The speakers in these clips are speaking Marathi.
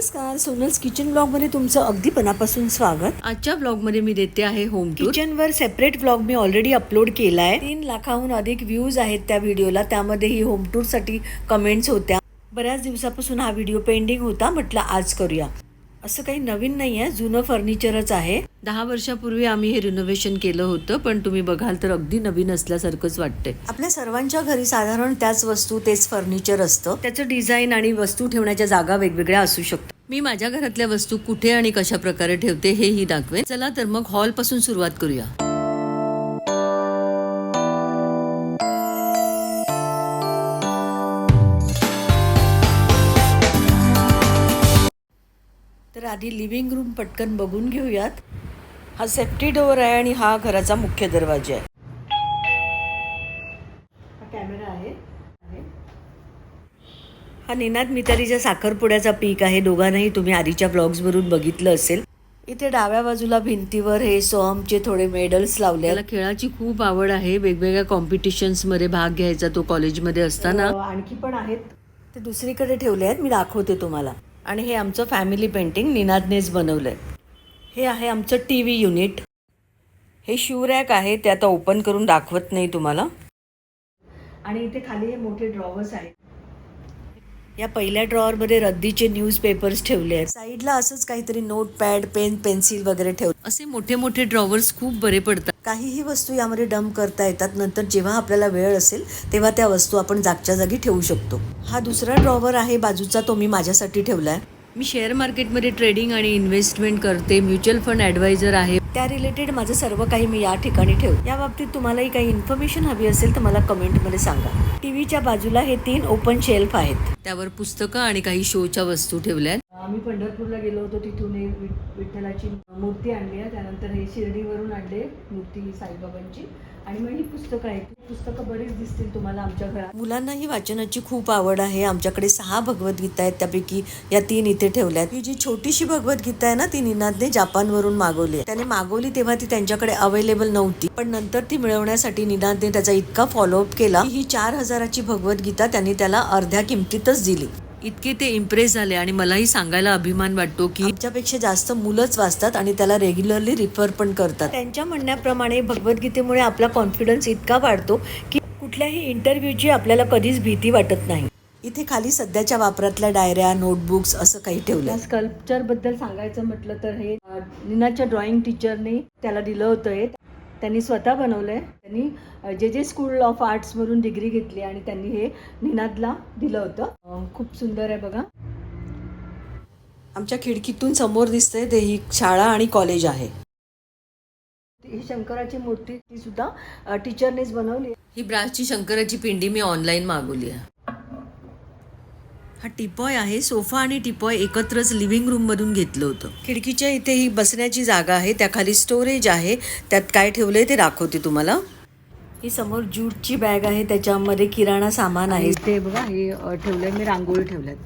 नमस्कार सोनल्स किचन ब्लॉगमध्ये तुमचं अगदी मनापासून स्वागत. आजच्या ब्लॉगमध्ये मी देते आहे होम टूर किचन वर सेपरेट ब्लॉग मी ऑलरेडी अपलोड केलाय. तीन लाखाहून अधिक व्ह्यूज आहेत त्या व्हिडिओला त्यामध्ये ही होम टूरसाठी कमेंट्स होत्या. बऱ्याच दिवसापासून हा व्हिडिओ पेंडिंग होता. म्हटलं आज करूया. असं काही नवीन नाही आहे जुनं फर्निचरच आहे. दहा वर्षापूर्वी आम्ही हे रिनोव्हेशन केलं होतं पण तुम्ही बघाल तर अगदी नवीन असल्यासारखंच वाटतंय. आपल्या सर्वांच्या घरी साधारण त्याच वस्तू तेच फर्निचर असतं. त्याचं डिझाईन आणि वस्तू ठेवण्याच्या जागा वेगवेगळ्या असू शकतात. मी माझ्या घरातल्या वस्तू कुठे आणि कशा प्रकारे ठेवते हेही दाखवेन. चला तर मग हॉलपासून सुरुवात करूया. तर आधी लिव्हिंग रूम पटकन बघून घेऊयात. हा सेफ्टी डोअर आहे आणि हा घराचा मुख्य दरवाजा आहे. हा कॅमेरा आहे. आहे. हा निनाद मितालीच्या साखरपुड्याचा पीक आहे. दोघांनाही तुम्ही आधीच्या ब्लॉग्सवरून बघितलं असेल. इथे डाव्या बाजूला भिंतीवर हे सोहमचे थोडे मेडल्स लावले त्याला खेळाची खूप आवड आहे. वेगवेगळ्या कॉम्पिटिशन्समध्ये भाग घ्यायचा तो कॉलेजमध्ये असताना. अ, आणखी पण आहेत. ते दुसरीकडे ठेवले आहेत. मी दाखवते तुम्हाला. आणि हे आमचं फॅमिली पेंटिंग निनादनेच बनवलंय. हे आहे आमचं टी व्ही युनिट हे शू रॅक आहे ते आता ओपन करून दाखवत नाही तुम्हाला. आणि इथे खाली हे मोठे ड्रॉवर्स आहेत. या पहिल्या ड्रॉवरमध्ये रद्दीचे न्यूजपेपर्स ठेवले आहेत. साईडला असंच काहीतरी नोट पॅड पेन पेन्सिल वगैरे ठेव असे मोठे मोठे ड्रॉवर्स खूप बरे पडतात. काहीही वस्तू यामध्ये डंप करता येतात. नंतर जेव्हा आपल्याला वेळ असेल तेव्हा त्या वस्तू आपण जागच्या जागी ठेवू शकतो. हा दुसरा ड्रॉवर आहे बाजूचा तो मी माझ्यासाठी ठेवलाय. मी शेअर मार्केटमध्ये ट्रेडिंग आणि इन्व्हेस्टमेंट करते. म्युच्युअल फंड ॲडवायझर आहे. त्या रिलेटेड माझं सर्व काही मी या ठिकाणी ठेव या बाबतीत तुम्हालाही काही इन्फॉर्मेशन हवी असेल तर मला कमेंटमध्ये सांगा. टीव्हीच्या बाजूला हे तीन ओपन शेल्फ आहेत. त्यावर पुस्तकं आणि काही शोच्या वस्तू ठेवल्या आहेत. आम्ही पंढरपूरला गेलो होतो तिथून हे विठ्ठलाची मूर्ती आणली आहे. त्यानंतर हे शिर्डीवरून आणले मूर्ती साईबाबांची. आणि मग ही पुस्तकं आहेत. ही पुस्तकं बरीच दिसतील तुम्हाला आमच्या घरात. मुलांनाही वाचनाची खूप आवड आहे. आमच्याकडे सहा भगवद्गीता आहेत. त्यापैकी या तीन इथे ठेवल्या आहेत ही जी छोटीशी भगवद्गीता आहे ना ती निनादने जपानवरून मागवली आहे. त्याने मागवली तेव्हा ती त्यांच्याकडे अवेलेबल नव्हती. पण नंतर ती मिळवण्यासाठी निनादने त्याचा इतका फॉलोअप केला की ही चार हजाराची भगवद्गीता त्यांनी त्याला अर्ध्या किमतीतच दिली. इतके ते इम्प्रेस झाले आणि मलाही सांगायला अभिमान वाटतो की आमच्यापेक्षा जास्त मुलंच वाचतात आणि त्याला रेग्युलरली रिफर पण करतात. त्यांच्या म्हणण्याप्रमाणे भगवद्गीतेमुळे आपला कॉन्फिडन्स इतका वाढतो की कुठल्याही इंटरव्ह्यूची आपल्याला कधीच भीती वाटत नाही. इथे खाली सध्याच्या वापरातल्या डायऱ्या नोटबुक्स असं काही ठेवलं स्कल्पचरबद्दल सांगायचं म्हटलं तर हे निनाच्या ड्रॉइंग टीचरने त्याला दिलं होतं हे. त्यांनी स्वतः बनवलंय. त्यांनी J J school of आर्ट्समधून degree घेतली आणि त्यांनी हे निनादला दिलं होतं. खूप सुंदर आहे बघा. आमच्या खिडकीतून समोर दिसतंय ते ही शाळा आणि कॉलेज आहे. ही शंकराची मूर्ती ती सुद्धा टीचरनेच बनवली. ही ब्रासची शंकराची पिंडी मी ऑनलाईन मागवली आहे. हा टिपॉय आहे. सोफा आणि टिपॉय एकत्रच लिव्हिंग रूम मधून घेतलं होतं. खिडकीच्या इथे ही बसण्याची जागा आहे. त्या खाली स्टोरेज आहे. त्यात काय ठेवलंय ते दाखवते तुम्हाला. ही समोर ज्यूटची बॅग आहे. त्याच्यामध्ये किराणा सामान आहे. ते बघा हे अ, ठेवलंय. मी रांगोळी ठेवल्यात.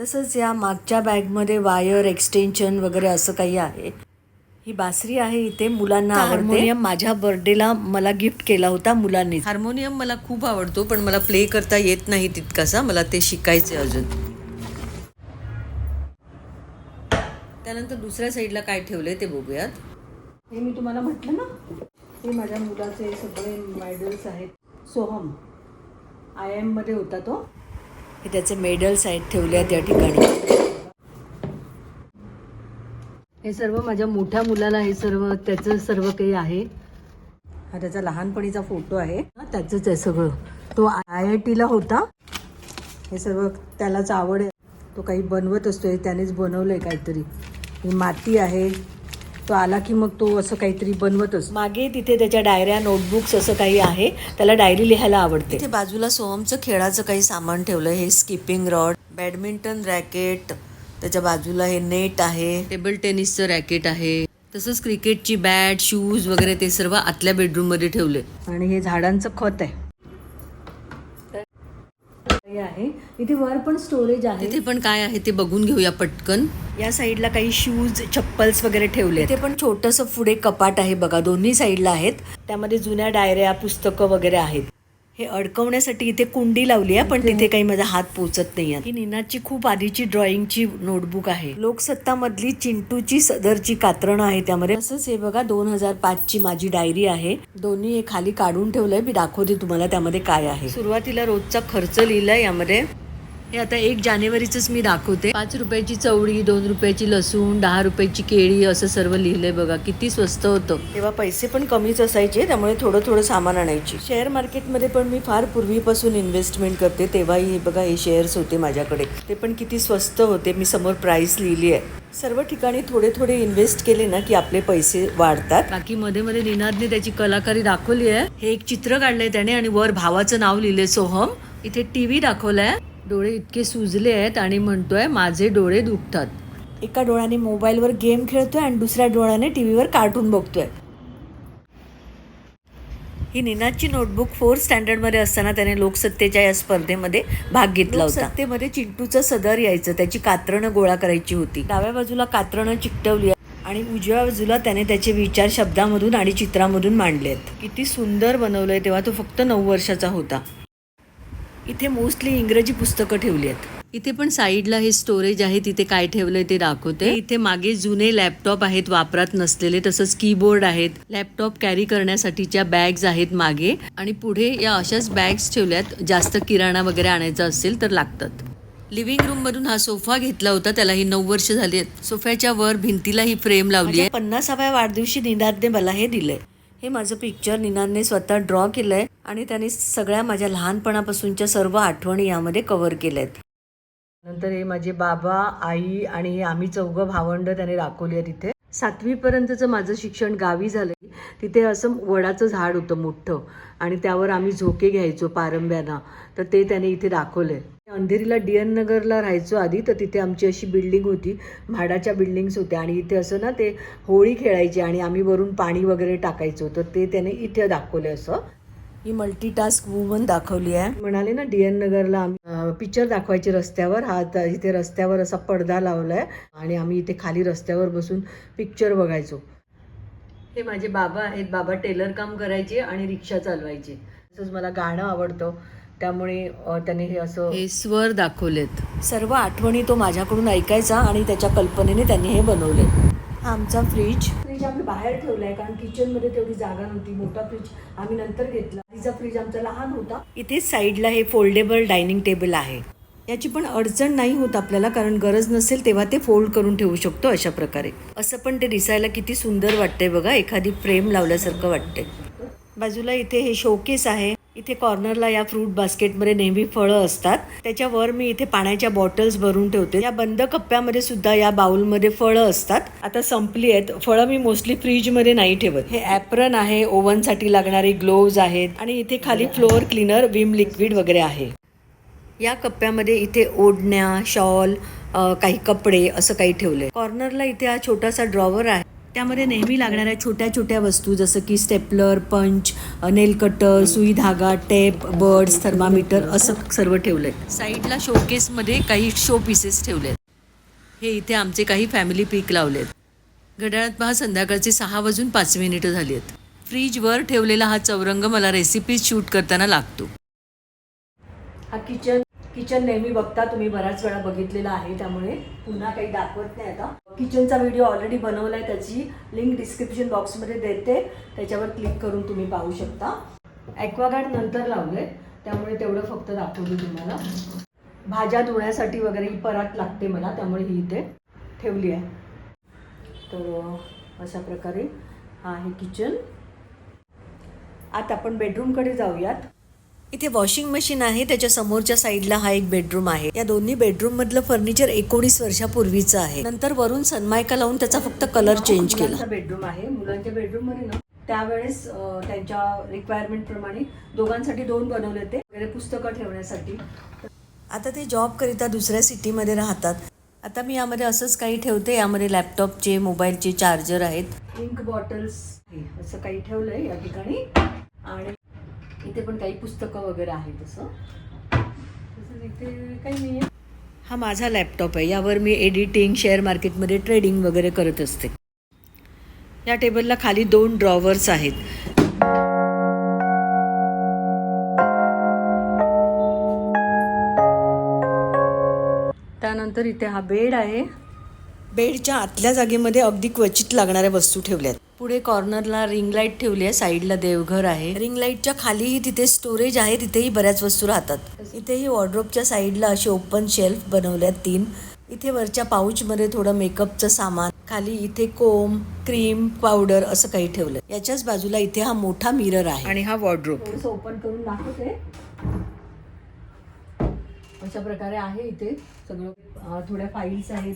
तसंच या मागच्या बॅगमध्ये वायर एक्सटेन्शन वगैरे असं काही आहे. ही बासरी आहे इथे मुलांना हार्मोनियम माझ्या बर्थडेला मला गिफ्ट केला होता मुलांनी हार्मोनियम मला खूप आवडतो पण मला प्ले करता येत नाही तितकासा. मला ते शिकायचे अजून. त्यानंतर दुसऱ्या साईडला काय ठेवलंय ते बघूयात. हे मी तुम्हाला म्हटलं ना हे माझ्या मुलाचे सगळे मेडल्स आहेत. सोहम आय एममध्ये होता तो. हे त्याचे मेडल्स आहेत ठेवले आहेत या ठिकाणी. हे सर्व माझ्या मोठ्या मुलाला हे सर्व त्याचं सर्व काही आहे. हा त्याचा लहानपणीचा फोटो आहे. हा त्याचंच आहे सगळं. तो आय आय टीला होता. हे सर्व त्यालाच आवड आहे. तो काही बनवत असतो हे त्यानेच बनवलं आहे काहीतरी. ही माती आहे. तो आला की मग तो असं काहीतरी बनवत असतो. मागे तिथे त्याच्या डायऱ्या नोटबुक्स असं काही आहे. त्याला डायरी लिहायला आवडते. तिथे बाजूला सोहमचं खेळाचं काही सामान ठेवलं हे स्किपिंग रॉड बॅडमिंटन रॅकेट त्याच्या बाजूला हे नेट आहे. टेबल टेनिसचं रॅकेट आहे. तसंच क्रिकेटची बॅट शूज वगैरे ते सर्व आतल्या बेडरूममध्ये ठेवले. आणि हे झाडांचं खत आहे. हे आहे. इथे वर पण स्टोरेज आहे. तिथे पण काय आहे ते बघून घेऊया पटकन. या साईडला काही शूज चप्पल्स वगैरे ठेवले ते पण छोटंसं पुढे कपाट आहे बघा. दोन्ही साईडला आहेत. त्यामध्ये जुन्या डायऱ्या पुस्तकं वगैरे आहेत. हे अडकवण्यासाठी इथे कुंडी लावली आहे पण तिथे काही माझा हात पोचत नाही ही निनाची खूप आधीची ड्रॉइंगची नोटबुक आहे. लोकसत्ता मधली चिंटूची सदरची कात्रणं आहे त्यामध्ये. तसंच हे बघा दोन हजार पाच ची माझी डायरी आहे. दोन्ही हे खाली काढून ठेवलंय. मी दाखवते तुम्हाला त्यामध्ये काय आहे. सुरुवातीला रोजचा खर्च लिहिलाय यामध्ये. हे आता एक जानेवारीच मी दाखवते. पाच रुपयाची चवळी दोन रुपयाची लसूण दहा रुपयाची केळी असं सर्व लिहिलंय बघा. किती स्वस्त होतं. तेव्हा पैसे पण कमीच असायचे त्यामुळे थोडं थोडं सामान आणायची. शेअर मार्केटमध्ये पण मी फार पूर्वीपासून इन्व्हेस्टमेंट करते तेव्हाही हे बघा हे शेअर्स होते माझ्याकडे. ते पण किती स्वस्त होते मी समोर प्राइस लिहिली आहे. सर्व ठिकाणी थोडे थोडे इन्व्हेस्ट केले ना की आपले पैसे वाढतात. बाकी मध्ये मध्ये निनादने त्याची कलाकारी दाखवली आहे. हे एक चित्र काढलंय त्याने आणि वर भावाचं नाव लिहिलंय सोहम. इथे टीव्ही दाखवलाय. डोळे इतके सुजले आहेत आणि म्हणतोय माझे डोळे दुखतात. एका डोळ्याने मोबाईलवर गेम खेळतोय आणि दुसऱ्या डोळ्याने टीव्हीवर कार्टून बघतोय. ही निनादची नोटबुक फोर्थ स्टँडर्डमध्ये असताना त्याने लोकसत्तेच्या या स्पर्धेमध्ये भाग घेतला होता. लोकसत्तेमध्ये चिंटूचं सदर यायचं. त्याची कात्रणं गोळा करायची होती. डाव्या बाजूला कात्रणं चिकटवली आणि उजव्या बाजूला त्याने त्याचे विचार शब्दामधून आणि चित्रामधून मांडले आहेत किती सुंदर बनवलंय तेव्हा तो फक्त नऊ वर्षाचा होता. इथे मोस्टली इंग्रजी पुस्तकं ठेवली आहेत. इथे पण साईडला हे स्टोरेज आहे तिथे काय ठेवलंय ते दाखवते. इथे मागे जुने लॅपटॉप आहेत वापरात नसलेले तसंच कीबोर्ड आहेत. लॅपटॉप कॅरी करण्यासाठीच्या बॅग्स आहेत मागे. आणि पुढे या अशाच बॅग्स ठेवल्यात जास्त किराणा वगैरे आणायचा असेल तर लागतात. लिव्हिंग रूम मधून हा सोफा घेतला होता त्याला ही नऊ वर्ष झाली आहेत. सोफ्याच्या वर भिंतीला ही फ्रेम लावली आहे. पन्नासाव्या वाढदिवशी निनादने मला हे दिलंय. हे माझं पिक्चर निनानने स्वतः ड्रॉ केलं आहे आणि त्याने सगळ्या माझ्या लहानपणापासूनच्या सर्व आठवणी यामध्ये कव्हर आहेत नंतर हे माझे बाबा आई आणि आम्ही चौघं भावंड त्याने दाखवली आहे तिथे सातवीपर्यंतचं माझं शिक्षण गावी झालं तिथे असं वडाचं झाड होतं मोठं आणि त्यावर आम्ही झोके घ्यायचो पारंब्यांना. तर ते त्याने इथे दाखवलंय. अंधेरीला डी एन नगरला राहायचो आधी तर तिथे आमची अशी बिल्डिंग होती. म्हाडाच्या बिल्डिंग्स होत्या आणि इथे असं ना ते होळी खेळायची आणि आम्ही वरून पाणी वगैरे टाकायचो. तर ते त्याने इथे दाखवले असं. ही मल्टीटास्क वुमन दाखवली आहे. म्हणाले ना डी एन नगरला आम्ही पिक्चर दाखवायचे रस्त्यावर. हा इथे रस्त्यावर असा पडदा लावलाय आणि आम्ही इथे खाली रस्त्यावर बसून पिक्चर बघायचो. हे माझे बाबा आहेत. बाबा टेलर काम करायचे आणि रिक्षा चालवायचे. तसंच मला गाणं आवडतं. त्यामुळे त्याने हे असं हे स्वर दाखवलेत. सर्व आठवणी तो माझ्याकडून ऐकायचा आणि त्याच्या कल्पनेने त्यांनी हे बनवले. हा आमचा फ्रीज फ्रीज आम्ही बाहेर ठेवलाय कारण किचनमध्ये तेवढी जागा नव्हती मोठा फ्रीज आम्ही नंतर घेतला. आधीचा फ्रीज आमचा लहान होता. इथे साईडला हे फोल्डेबल डायनिंग टेबल आहे. याची पण अडचण नाही होत आपल्याला कारण गरज नसेल तेव्हा ते फोल्ड करून ठेवू शकतो अशा प्रकारे. असं पण ते दिसायला किती सुंदर वाटतंय बघा एखादी फ्रेम लावल्यासारखं वाटतंय. बाजूला इथे हे शोकेस आहे. इथे कॉर्नरला या फ्रूट बास्केटमध्ये नेहमी फळं असतात. त्याच्यावर मी इथे पाण्याच्या बॉटल्स भरून ठेवते. या बंद कप्प्यामध्ये सुद्धा या बाउलमध्ये फळं असतात. आता संपली आहेत. फळं मी मोस्टली फ्रीजमध्ये नाही ठेवत. हे ॲप्रन आहे. ओव्हनसाठी लागणारे ग्लोव्ज आहेत. आणि इथे खाली फ्लोअर क्लीनर विम लिक्विड वगैरे आहे. या कप्प्यामध्ये इथे ओढण्या शॉल काही कपडे असं काही ठेवले कॉर्नरला इथे हा छोटासा ड्रॉवर आहे. त्यामध्ये नेहमी लागणाऱ्या छोट्या छोट्या वस्तू जसं की स्टेपलर पंच नेल कटर सुई धागा टेप बर्ड्स थर्मामीटर असं सर्व ठेवलंय. साईडला शोकेसमध्ये काही शो पीसेस ठेवलेत. हे इथे आमचे काही फॅमिली पीक लावलेत. घड्याळात पहा संध्याकाळचे सहा वाजून पाच मिनिटं झाली आहेत फ्रीजवर ठेवलेला हा चौरंग मला रेसिपीज शूट करताना लागतो. हा किचन किचन नेहमी बघता तुम्ही बऱ्याच वेळा बघितलेला आहे त्यामुळे पुन्हा काही दाखवत नाही आता. किचनचा व्हिडिओ ऑलरेडी बनवला आहे त्याची लिंक डिस्क्रिप्शन बॉक्समध्ये देते. त्याच्यावर क्लिक करून तुम्ही पाहू शकता. ॲक्वागार्ड नंतर लावले त्यामुळे तेवढं फक्त दाखवलं तुम्हाला. भाज्या धुण्यासाठी वगैरे ही परात लागते मला त्यामुळे ही इथे ठेवली आहे. तर अशा प्रकारे हा आहे किचन. आता आपण बेडरूमकडे जाऊयात. इथे वॉशिंग मशीन आहे त्याच्या समोरच्या साईडला हा एक बेडरूम आहे. या दोन्ही बेडरूम मधलं फर्निचर एकोणीस वर्षापूर्वीचं आहे. नंतर वरून सनमायका लावून त्याचा फक्त कलर चेंज केला. बेडरूम आहे. मुलांच्या बेडरूममध्ये ना त्यावेळेस त्यांच्या रिक्वायरमेंट प्रमाणे दोघांसाठी दोन बनवले ते वगैरे पुस्तकं ठेवण्यासाठी. आता ते जॉब करिता दुसऱ्या सिटीमध्ये राहतात. आता मी यामध्ये असंच काही ठेवते. यामध्ये लॅपटॉपचे मोबाईलचे चार्जर आहेत. इंक बॉटल्स असं काही ठेवलंय या ठिकाणी. आणि इथे पण काही पुस्तकं वगैरे आहेत तसं इथे काही नाही हा माझा लॅपटॉप आहे. यावर मी एडिटिंग शेअर मार्केटमध्ये ट्रेडिंग वगैरे करत असते. या टेबलला खाली दोन ड्रॉवर्स आहेत. त्यानंतर इथे हा बेड आहे. बेडच्या आतल्या जागेमध्ये अगदी क्वचित लागणाऱ्या वस्तू ठेवल्यात. पुढे कॉर्नरला रिंग लाइट ठेवली आहे साईडला देवघर आहे. रिंग लाईटच्या खालीही तिथे स्टोरेज आहे तिथेही बऱ्याच वस्तू राहतात. इथेही वॉर्ड्रोपच्या साईडला असे ओपन शेल्फ बनवल्यात तीन. इथे वरच्या पाऊचमध्ये थोडं मेकअपचं सामान खाली इथे कोम क्रीम पावडर असं काही ठेवलं याच्याच बाजूला इथे हा मोठा मिरर आहे. आणि हा वॉर्ड्रोप थोडंसं ओपन करून दाखवते. अशा प्रकारे आहे इथे सगळं. थोड्या फाईल्स आहेत.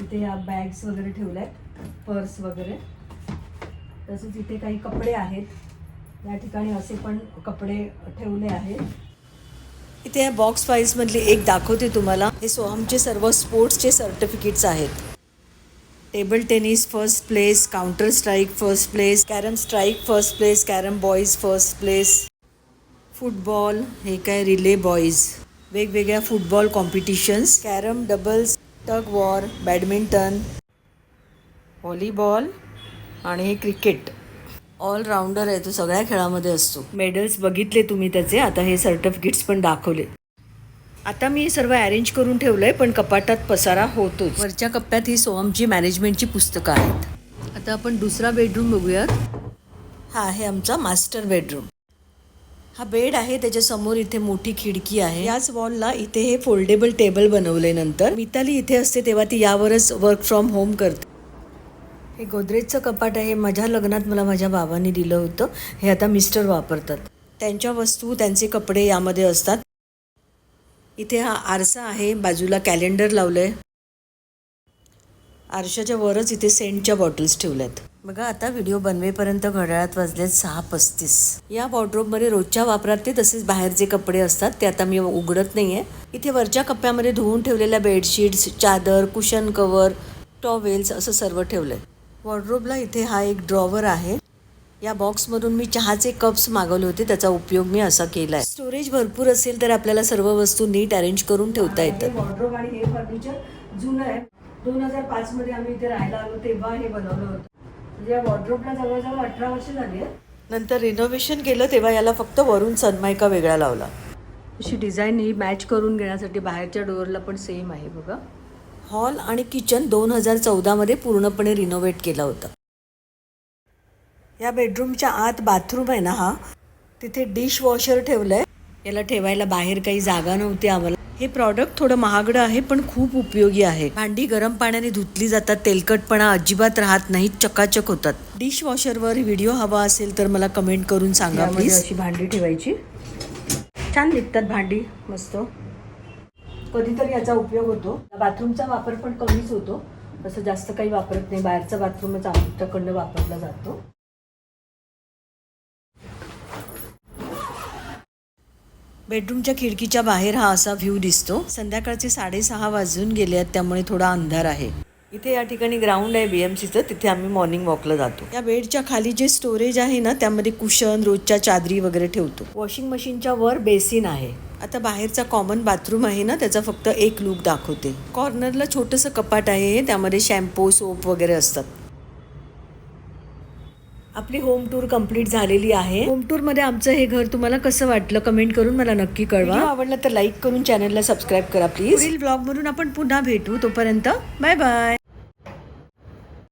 इथे या बॅग्स वगैरे ठेवल्या आहेत पर्स वगैरे. तसेच इथे काही कपडे आहेत. या ठिकाणी असे पण कपडे ठेवले आहेत. इथे या बॉक्स फाईल्समधली एक दाखवते तुम्हाला. हे सोहमचे सर्व स्पोर्ट्सचे सर्टिफिकेट्स आहेत. Table tennis first place counter strike first place carrom strike first place carrom boys first place football हे काय रिले बॉईज वेगवेगळ्या football competitions carrom doubles tug war badminton volleyball आणि हे क्रिकेट. ऑलराऊंडर आहे तो सगळ्या खेळामध्ये असतो. मेडल्स बघितले तुम्ही त्याचे आता हे सर्टिफिकेट्स पण दाखवले. आता मी सर्व अरेंज करून ठेवलंय पण कपाटात पसारा होतोच. वरच्या कप्प्यात ही सोहमची मॅनेजमेंटची पुस्तकं आहेत. आता आपण दुसरा बेडरूम बघूयात. हा आहे आमचा मास्टर बेडरूम हा बेड आहे त्याच्यासमोर इथे मोठी खिडकी आहे. याच वॉलला इथे हे फोल्डेबल टेबल बनवले नंतर. मिताली इथे असते तेव्हा ती यावरच वर्क फ्रॉम होम करते. हे गोदरेजचं कपाट आहे. माझ्या लग्नात मला माझ्या बाबांनी दिलं होतं. हे आता मिस्टर वापरतात. त्यांच्या वस्तू त्यांचे कपडे यामध्ये असतात. इथे हा आरसा आहे. बाजूला कॅलेंडर लावलं आहे आरशाच्या वरच इथे सेंटच्या बॉटल्स ठेवल्यात. बघा आता व्हिडिओ बनवेपर्यंत घड्याळात वाजलेत सहा पस्तीस. या वॉर्ड्रोबमध्ये रोजच्या वापरात ते तसेच बाहेरचे कपडे असतात ते आता मी उघडत नाही आहे इथे वरच्या कप्प्यामध्ये धुवून ठेवलेल्या बेडशीट्स चादर कुशन कवर टॉवेल्स असं सर्व ठेवलं आहे वॉर्ड्रोबला इथे हा एक ड्रॉवर आहे. या बॉक्समधून मी चहाचे कप्स मागवले होते त्याचा उपयोग मी असा केलाय. स्टोरेज भरपूर असेल तर आपल्याला सर्व वस्तू नीट अरेंज करून ठेवता येतात. वॉर्ड्रोब आणि हे फर्निचर जुनं आहे. दोन हजार पाच मध्ये आम्ही इथे राहायला आलो तेव्हा हे बनवलं होतं. म्हणजे या वॉर्ड्रोबला जवळजवळ अठरा वर्ष झाली नंतर रिनोव्हेशन केलं तेव्हा याला फक्त वरून सनमायका वेगळा लावला. अशी डिझाईन ही मॅच करून घेण्यासाठी बाहेरच्या डोअरला पण सेम आहे बघा. हॉल आणि किचन दोन हजार चौदामध्ये पूर्णपणे रिनोव्हेट केला होता. या बेडरूमच्या आत बाथरूम आहे ना हा? तिथे डिश वॉशर ठेवलंय. याला ठेवायला बाहेर काही जागा नव्हती आम्हाला. हे प्रॉडक्ट थोडं महागडं आहे पण खूप उपयोगी आहे. भांडी गरम पाण्याने धुतली जातात तेलकटपणा अजिबात राहत नाही चकाचक होतात. डिश वॉशरवर व्हिडिओ हवा असेल तर मला कमेंट करून सांगा प्लीज अशी भांडी ठेवायची. छान निघतात भांडी मस्त. कधीतरी याचा उपयोग होतो. बाथरूमचा वापर पण कमीच होतो. असं जास्त काही वापरत नाही. बाहेरचा बाथरूमच आमच्याकडनं वापरला जातो. बेडरूमच्या खिडकीच्या बाहेर हा असा व्ह्यू दिसतो. संध्याकाळचे साडेसहा वाजून गेले आहेत त्यामुळे थोडा अंधार आहे. इथे या ठिकाणी ग्राउंड आहे बीएमसीचं तिथे आम्ही मॉर्निंग वॉकला जातो. या बेडच्या खाली जे स्टोरेज आहे ना त्यामध्ये कुशन रोजच्या चादरी वगैरे ठेवतो. वॉशिंग मशीनच्या वर बेसिन आहे. आता बाहेरचा कॉमन बाथरूम आहे ना त्याचा फक्त एक लूक दाखवते. कॉर्नरला छोटंसं कपाट आहे त्यामध्ये शॅम्पू सोप वगैरे असतात. आपली होम टूर कंप्लीट झालेली आहे. होम टूरमध्ये आमचं हे घर तुम्हाला कसं वाटलं कमेंट करून मला नक्की कळवा. आवडलं तर लाईक करून चॅनलला सबस्क्राईब करा प्लीज पुढील ब्लॉग मधून आपण पुन्हा भेटू तोपर्यंत बाय बाय